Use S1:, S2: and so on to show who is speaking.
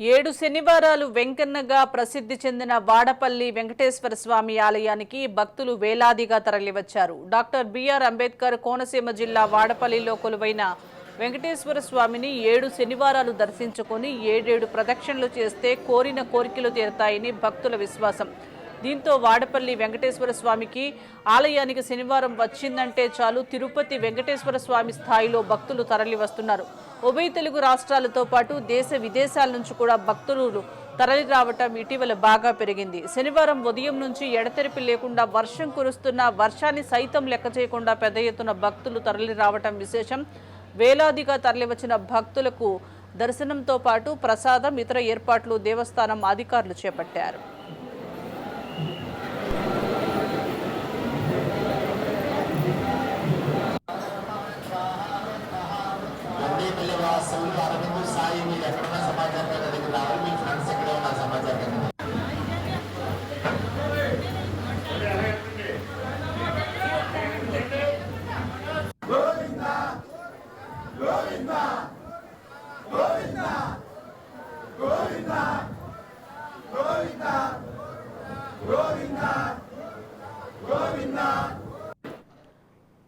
S1: ఏడు శనివారాలు వెంకన్నగా ప్రసిద్ధి చెందిన వాడపల్లి వెంకటేశ్వర స్వామి ఆలయానికి భక్తులు వేలాదిగా తరలివచ్చారు. డాక్టర్ బిఆర్ అంబేద్కర్ కోనసీమ జిల్లా వాడపల్లిలో కొలువైన వెంకటేశ్వర స్వామిని ఏడు శనివారాలు దర్శించుకొని ఏడేడు ప్రదక్షిణలు చేస్తే కోరిన కోరికలు తీరతాయని భక్తుల విశ్వాసం. దీంతో వాడపల్లి వెంకటేశ్వర స్వామికి ఆలయానికి శనివారం వచ్చిందంటే చాలు తిరుపతి వెంకటేశ్వర స్వామి స్థాయిలో భక్తులు తరలి వస్తున్నారు ఉభయ తెలుగు రాష్ట్రాలతో పాటు దేశ విదేశాల నుంచి కూడా భక్తులు తరలి రావటం ఇటీవల బాగా పెరిగింది. శనివారం ఉదయం నుంచి ఎడతెరిపి లేకుండా వర్షం కురుస్తున్న వర్షాన్ని సైతం లెక్క చేయకుండా పెద్ద ఎత్తున భక్తులు తరలి రావటం విశేషం. వేలాదిగా తరలివచ్చిన భక్తులకు దర్శనంతో పాటు ప్రసాదం ఇతర ఏర్పాట్లు దేవస్థానం అధికారులు చేపట్టారు.
S2: సౌలు వాసవులు అరవింద్ సాయి మీరు ఎక్కడున్న సమాచారం దగ్గరికి రావాలి మీ ఫ్రెండ్స్ ఎక్కడ ఉన్న సమాచారం కింద.
S3: గోవింద